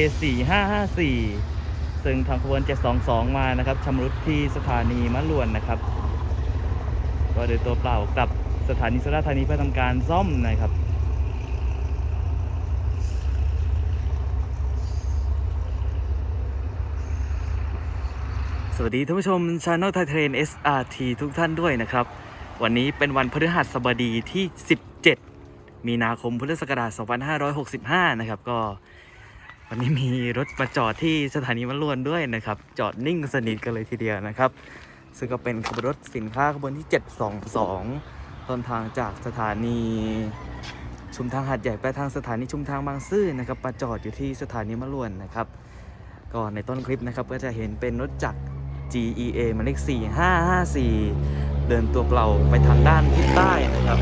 4554 ซึ่งทางขบวน 722 มานะครับชำรุดที่สถานีมะลวนนะครับ ก็โดยตัวเปล่ากลับสถานีสุราษฎร์ธานีเพื่อทำการซ่อมนะครับสวัสดีท่านผู้ชมช anel ไทยเทรน SRT ทุกท่านด้วยนะครับ วันนี้เป็นวันพฤหัสบดีที่ 17 มีนาคมพุทธศักราช 2565 นะครับ ก็ วันนี้มีรถมาจอดที่สถานีมะลวนด้วยนะครับ จอดนิ่งสนิทกันเลยทีเดียวนะครับ ซึ่งก็เป็นขบวนรถสินค้าขบวนที่ 722 ต้นทางจากสถานีชุมทางหาดใหญ่ไปทางสถานีชุมทางบางซื่อนะครับมาจอดอยู่ที่สถานีมะลวนนะครับก็ในต้นคลิปนะครับก็จะเห็นเป็นรถจักร GEA หมายเลข4554 เดินตัวเปล่าไปทางด้านทิศใต้นะครับ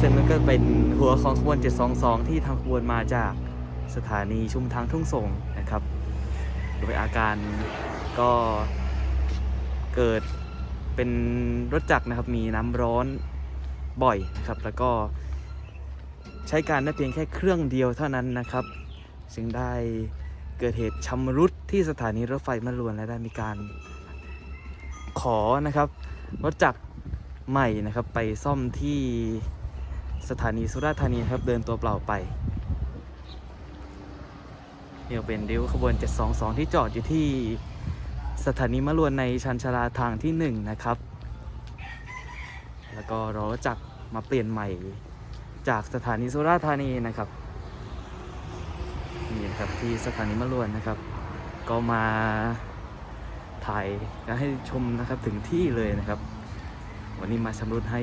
ซึ่งมันก็เป็นหัวของขบวน 722 ที่ทางขบวนมาจาก สถานีชุมทางทุ่งสงนะครับ โดยอาการก็เกิดเป็นรถจักรนะครับมีน้ำร้อนบ่อยนะครับ แล้วก็ใช้การได้เพียงแค่เครื่องเดียวเท่านั้นนะครับ จึงได้เกิดเหตุชำรุดที่สถานีรถไฟมะลวนและได้มีการขอนะครับรถจักรใหม่นะครับไปซ่อมที่สถานีสุราษฎร์ธานีครับเดินตัวเปล่าไป นี่เป็นริ้วขบวน 722 ที่จอดอยู่ที่สถานีมะลวนในชันชาลาทางที่ 1 นะครับ แล้วก็รอรถจักรมาเปลี่ยนใหม่จากสถานีสุราษฎร์ธานีนะครับนี่นะครับที่สถานีมะลวนนะครับ ก็มาถ่ายกันให้ชมนะครับถึงที่เลยนะครับ วันนี้มาชำรุดให้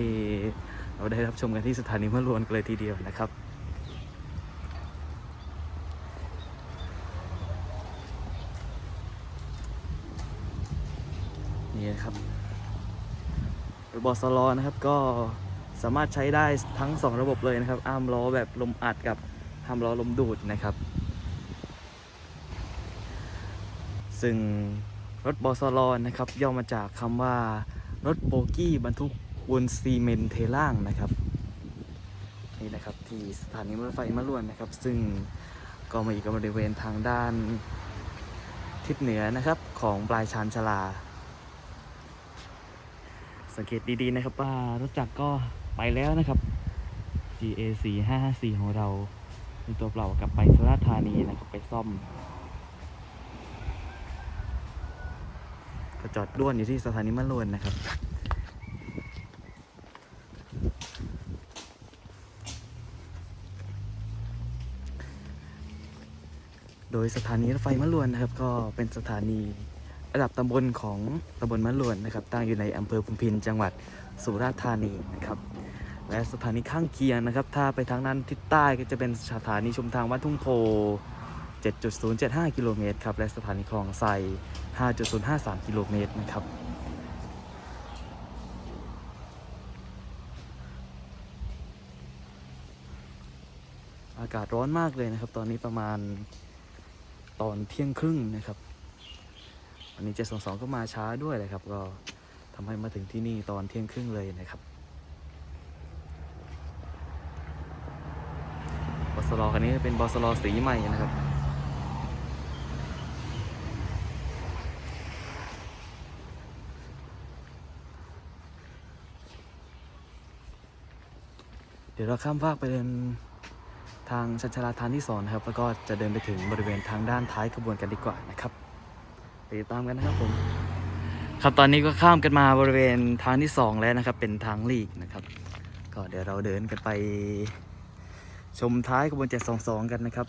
เราได้รับชมกันที่สถานีมะลวนกันเลยทีเดียวนะครับ นี่นะ ครับระบบสลอนะครับก็สามารถใช้ได้ทั้ง 2 ระบบเลยนะครับอาร์มล้อแบบลมอัดกับอาร์มล้อลมดูดนะครับ ซึ่งรถบอสลอนนะครับย่อมาจากคำว่ารถโบกี้บรรทุกบนซีเมนเทล่างนะครับนี่นะครับที่สถานีรถไฟมะลวนนะครับ ซึ่งก็มาอยู่กับบริเวณทางด้านทิศเหนือนะครับของปลายชานชลา สังเกตดีๆนะครับว่ารถจักรก็ไปแล้วนะครับ GA 4 5 5 4ของเราเป็นตัวเปล่ากลับไปสุราษฎร์ธานีนะครับไปซ่อมก็จอดด้วนอยู่ที่สถานีมะลวนนะครับโดยสถานีรถไฟมะลวนนะครับ ก็เป็นสถานี ระดับตำบลของตำบลมะลวนนะครับ ตั้งอยู่ในอำเภอพุนพินจังหวัดสุราษฎร์ธานีนะครับ และสถานีข้างเคียงนะครับ ถ้าไปทางนั้นทิศใต้ก็จะเป็นสถานีชมทางวัดทุ่งโพ 7.075 กิโลเมตรครับ และสถานีคลองไซ5.053 กิโลเมตรนะครับอากาศร้อนมากเลยนะครับ ตอนนี้ประมาณตอนเที่ยงครึ่งนะครับ วันนี้เจ็ดสองสองก็มาช้าด้วยเลยครับ ก็ทำให้มาถึงที่นี่ตอนเที่ยงครึ่งเลยนะครับบอสลอคันนี้เป็นบอสลอสีใหม่นะครับเดี๋ยวเราข้ามฟากไปเดินทางชันชลาทางที่สองนะครับ แล้วก็จะเดินไปถึงบริเวณทางด้านท้ายขบวนกันดีกว่านะครับ ติดตามกันนะครับผม ครับตอนนี้ก็ข้ามกันมาบริเวณทางที่สองแล้วนะครับ เป็นทางลีกนะครับ ก็เดี๋ยวเราเดินกันไป ชมท้ายขบวน722กันนะครับ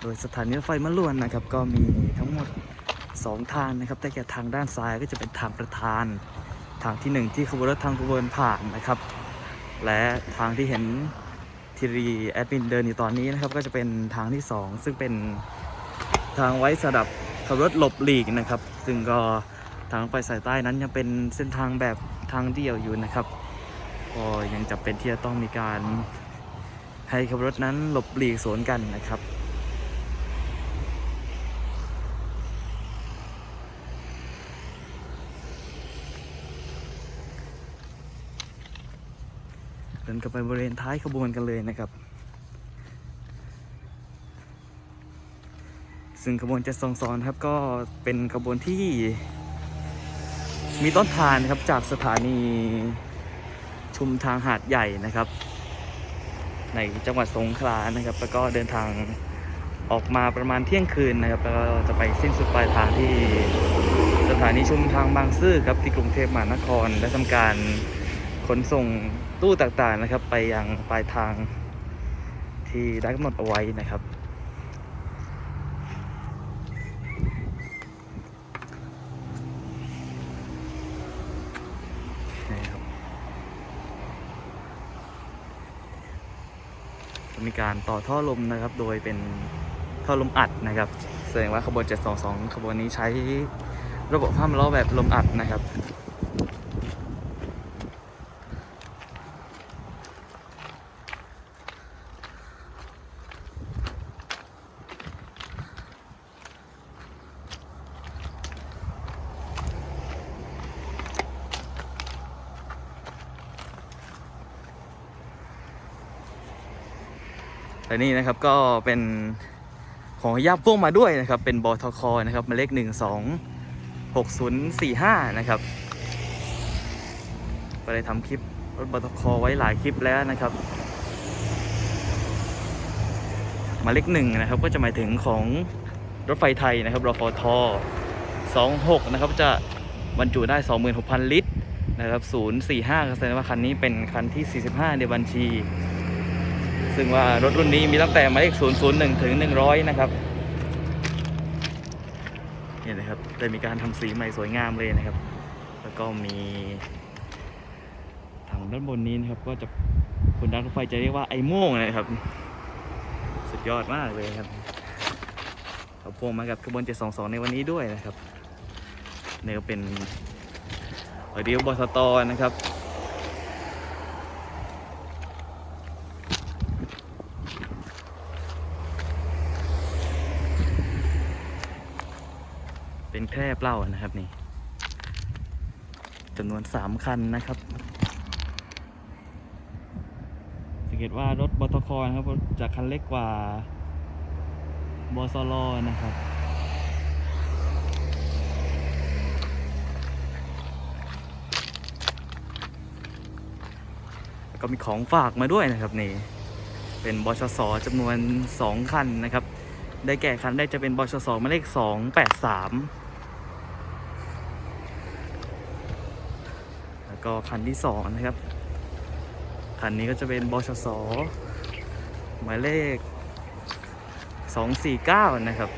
โดยสถานีรถไฟมะลวนนะครับ ก็มีทั้งหมด2ทางนะครับ แต่แก่ทางด้านซ้ายก็จะเป็นทางประธานทางที่หนึ่งที่ขบวนรถทางขบวนผ่านนะครับ และทางที่เห็น ทีรีแอดมินเดินอยู่ตอนนี้นะครับ ก็จะเป็นทางที่สองซึ่งเป็นทางไว้สำหรับขับรถหลบหลีกนะครับ ซึ่งก็ทางไปสายใต้นั้นยังเป็นเส้นทางแบบทางเดี่ยวอยู่นะครับก็ยังจำเป็นที่จะต้องมีการให้ขับรถนั้นหลบหลีกสวนกันนะครับ ดินกันไปบริเวณท้ายขบวนกันเลยนะครับ ซึ่งขบวนจ็ดสองสองครับก็เป็นขบวนที่มีต้นทานครับจากสถานีชุมทางหาดใหญ่นะครับ ในจังหวัดสงขลานะครับ แล้วก็เดินทางออกมาประมาณเที่ยงคืนนะครับแล้วก็จะไปสิ้นสุดปลายทางที่สถานีชุมทางบางซื่อครับที่กรุงเทพมหานครและทำการ ขนส่งตู้ต่างๆนะครับ ไปยังปลายทางที่ได้กำหนดเอาไว้นะครับมีการต่อท่อลมนะครับ โดยเป็นท่อลมอัดนะครับ แสดงว่าขบวน 722 ขบวนนี้ใช้ระบบห้ามล้อแบบลมอัดนะครับ และนี่นะครับก็เป็นของยับพ่วงมาด้วยนะครับ เป็นบอทคอนะครับมาเลขหนึ่งสองหกศูนย์สี่ห้านะครับ ก็ได้ทำคลิปรถบอทคอไว้หลายคลิปแล้วนะครับมาเลขหนึ่งนะครับก็จะหมายถึงของรถไฟไทยนะครับรฟทสองหกนะครับจะบรรจุได้ 26,000 ลิตรนะครับ045ก็แสดงว่าคันนี้เป็นคันที่ 45 ในบัญชี ซึ่งว่ารถรุ่นนี้มีตั้งแต่หมายเลข 001 ถึง 100 นะครับเนี่ยนะครับได้มีการทำสีใหม่สวยงามเลยนะครับ แล้วก็มีทางด้านบนนี้นะครับ ก็จะคนด้านรถไฟจะเรียกว่าไอโม่งนะครับ สุดยอดมากเลยครับเอาพวงมากับขบวน 722 ในวันนี้ด้วยนะครับเนี่ยก็เป็นเดียวบอสตอนะครับ แคร่เปล่านะครับนี่จำนวนสามคันนะครับ สังเกตว่ารถบทคนะครับจะคันเล็กกว่าบสลนะครับก็มีของฝากมาด้วยนะครับนี่เป็นบชสจำนวน 2 คันนะครับ ได้แก่คันได้จะเป็นบชสหมายเลข 283 แล้ว ก็คันที่2นะครับ คันนี้ก็จะเป็นบชสหมายเลข 249 นะครับ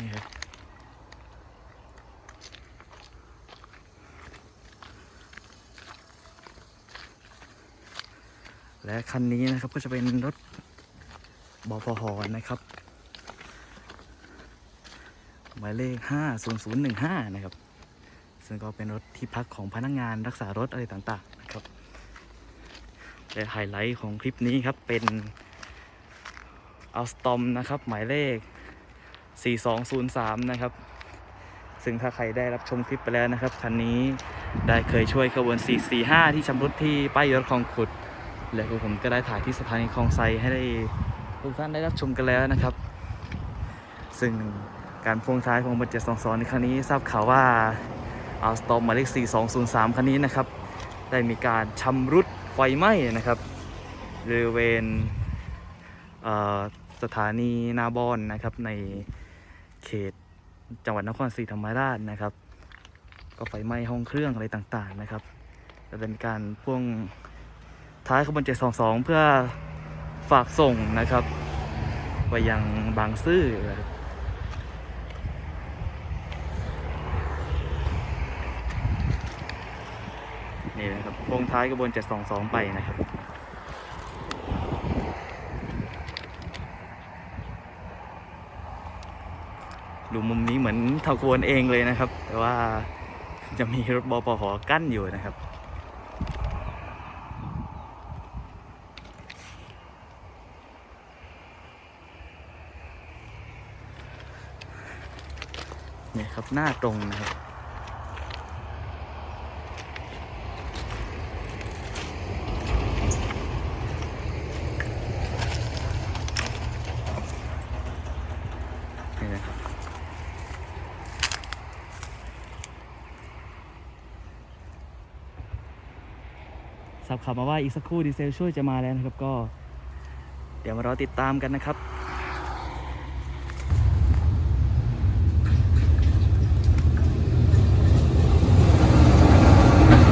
นี่ครับ และคันนี้นะครับก็จะเป็นรถบพหนะครับ มายเลข 50015 นะครับ ซึ่งก็เป็นรถที่พักของพนักงานรักษารถอะไรต่างๆนะครับ และไฮไลท์ของคลิปนี้ครับเป็นอัลสตอมนะครับ หมายเลข 4203 นะครับ ซึ่งถ้าใครได้รับชมคลิปไปแล้วนะครับ คันนี้ได้เคยช่วยขบวน 445 ที่ชำรุดที่ป้ายยศคลองขุด แล้วก็ผมก็ได้ถ่ายที่สถานีคลองไซให้ได้ทุกท่านได้รับชมกันแล้วนะครับ ซึ่ง การพ่วงท้ายของบัตเจ็ดสองสองในครั้งนี้ทราบข่าวว่าอัลสตอมหมายเลข4203 คันนี้นะครับ ได้มีการชำรุดไฟไหม้นะครับบริเวณเสถานีนาบอนนะครับในเขตจังหวัดนครศรีธรรมราชนะครับ ก็ไฟไหม้ห้องเครื่องอะไรต่างๆนะครับจะเป็นการพ่วงท้ายขบวน 722 เพื่อฝากส่งนะครับ ไปยังบางซื่อนะครับนี่นะครับว งท้ายขบวน 722 ไปนะครับดูมุมนี้เหมือนเท่าขบวนเองเลยนะครับ แต่ว่าจะมีรถบปหกั้นอยู่นะครับ นี่ครับหน้าตรงนะครับ สับขับมาว่าอีกสักครู่ดีเซลช่วยจะมาแล้วนะครับก็ เดี๋ยวมารอติดตามกันนะครับ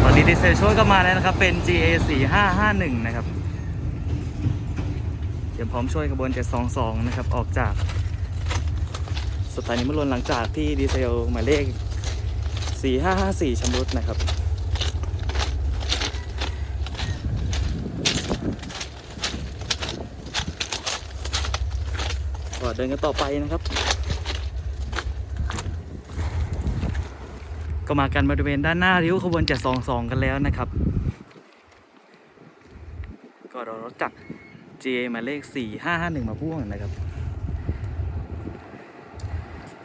ตอนนี้ดีเซลช่วยก็มาแล้วนะครับเป็น GA 4551นะครับเตรียมพร้อมช่วยขบวน722นะครับออกจากสถานีมะลวนหลังจากที่ดีเซลหมายเลข 4554ชำรุดนะครับ เดินกันต่อไปนะครับ ก็มากันบริเวณด้านหน้าริ้วขบวน 722 กันแล้วนะครับ ก็รอรถจักร GA มาเลข 4551 มาพ่วงนะครับ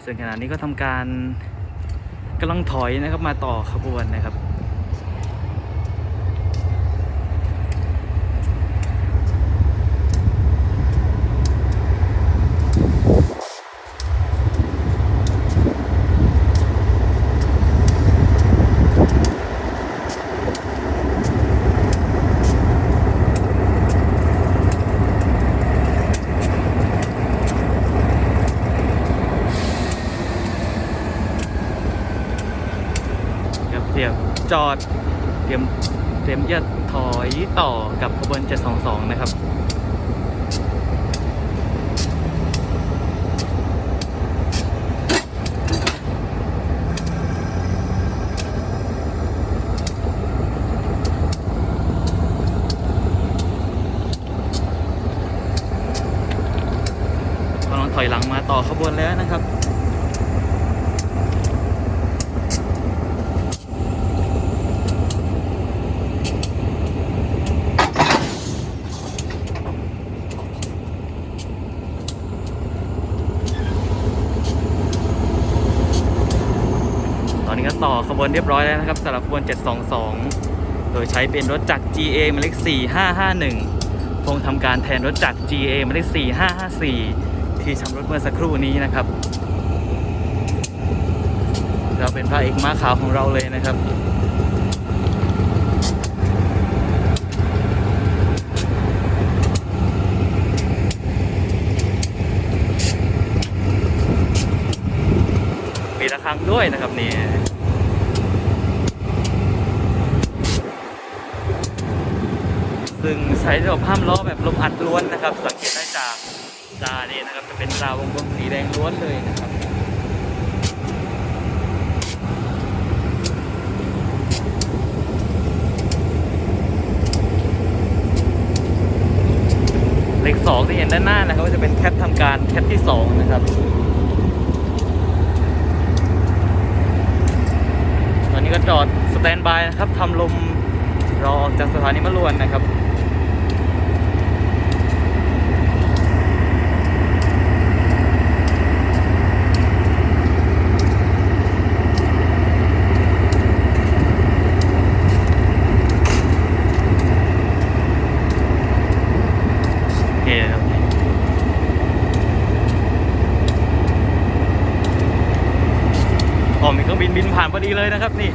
ซึ่งขณะนี้ก็ทำการกำลังถอยนะครับมาต่อขบวนนะครับ จอด เตรียมเตรียมจะถอยต่อกับขบวน 722 นะครับ กำลังถอยหลังมาต่อขบวนแล้วนะครับ ตอนนี้ก็ต่อขบ วนเรียบร้อยแล้วนะครับสำหรับขบวน 722 โดยใช้เป็นรถจักร GA หมายเลข4551คงทำการแทนรถจักร GA หมายเลข4554 ที่ชำรุดเมื่อสักครู่นี้นะครับ เราเป็นพระเอกม้าขาวของเราเลยนะครับมีระฆังด้วยนะครับนี่ ซึ่งใช้ระบบห้ามล้อแบบลมอัดล้วนนะครับ สังเกตได้จากตานี่นะครับ จะเป็นตาวงกลมสีแดงล้วนเลยนะครับเลขสองที่เห็นด้านหน้านะครับก็จะเป็นแคปทำการแคปที่สองนะครับตอนนี้ก็จอดสแตนบายนะครับทำลมรอออกจากสถานีมะลวนนะครับ โอเคครับ อ๋อมีเครื่องบินบินผ่านพ อดีเลยนะครับนี่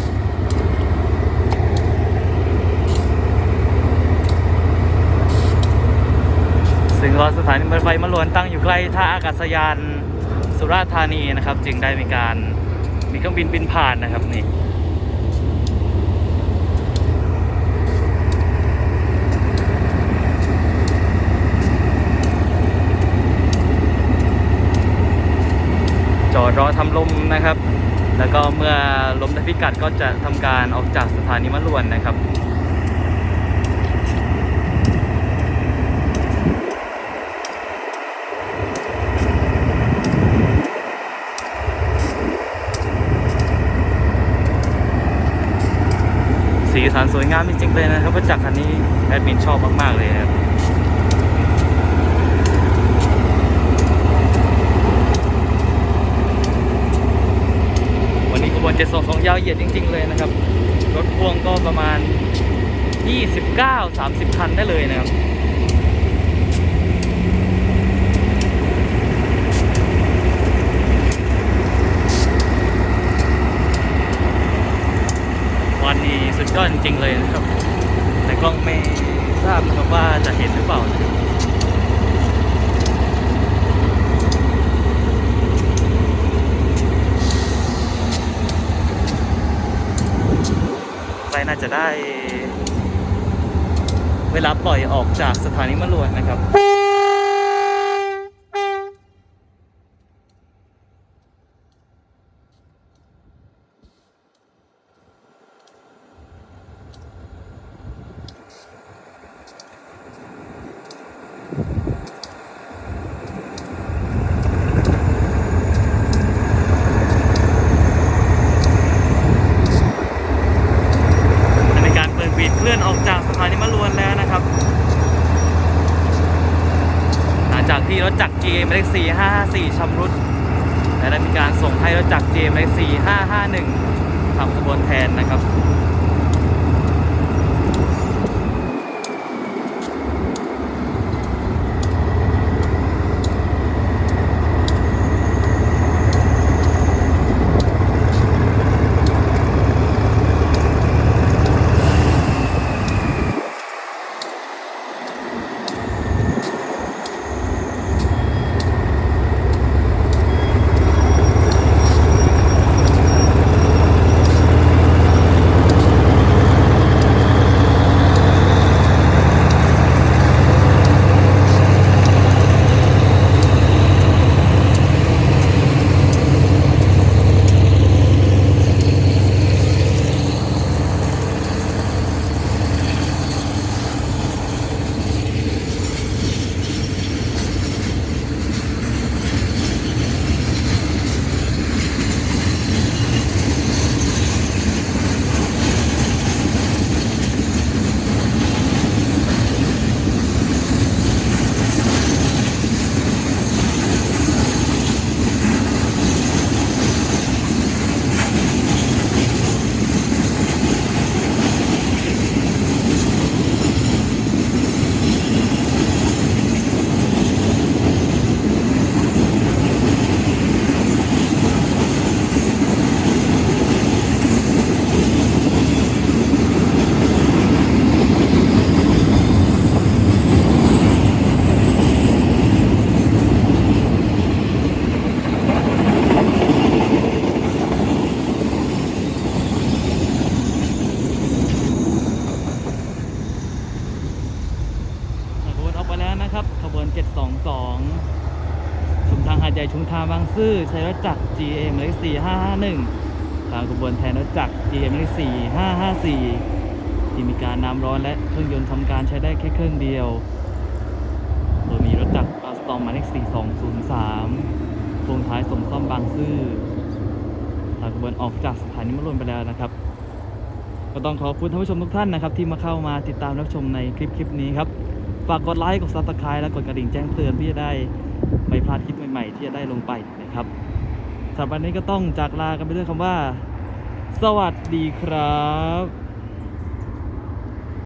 ซึ่งรถสถานีรถไฟมะลวนตั้งอยู่ใกล้ท่าอากาศยานสุราษฎร์ธานีนะครับ จึงได้มีการมีเครื่องบินบินผ่านนะครับนี่จอดรอทำลมนะครับ แล้วก็เมื่อล้มได้พิกัดก็จะทำการออกจากสถานีมะลวนนะครับสีสันสวยงามจริงๆเลยนะครับประจักษ์คันนี้แอดมินชอบมากๆเลยครับ วันนี้ขบวน 722 ยาวเหยียดจริง ๆ เลยนะครับ รถพ่วงก็ประมาณ 29-30 คันได้เลยนะครับวันนี้สุดยอดจริง ๆ เลยนะครับ แต่ก็กล้องไม่ทราบนะครับว่าจะเห็นหรือเปล่านะครับใกล้น่าจะได้ เวลาปล่อยออกจากสถานีมะลวนนะครับ ในการเปิดบีดเคลื่อนออกจากสถานีมะลวนแล้วนะครับ หลังจากที่รถจักร GM เลข 4554ชำ ซื่อใช้รถจักร GM เลข4551 ตามขบวนแทนรถจักร GM เลข4554 ที่มีการน้ำร้อนและเครื่องยนต์ทำการใช้ได้แค่เครื่องเดียว โดยมีรถจักรอัสตอมหมายเลข4203พวงท้ายส่งซ่อมบางซื่อทางขบวนออกจากสถานีมะลวนไปแล้วนะครับ ก็ต้องขอบคุณท่านผู้ชมทุกท่านนะครับ ที่มาเข้ามาติดตามรับชมในคลิปคลิปนี้ครับ ฝากกดไลค์ กดซับสไครต์และกดกระดิ่งแจ้งเตือนเพื่อจะได้ ไม่พลาดคลิปใหม่ๆ ที่จะได้ลงไปนะครับสำหรับวันนี้ก็ต้องจากลากันไปด้วยคำว่า สวัสดีครับ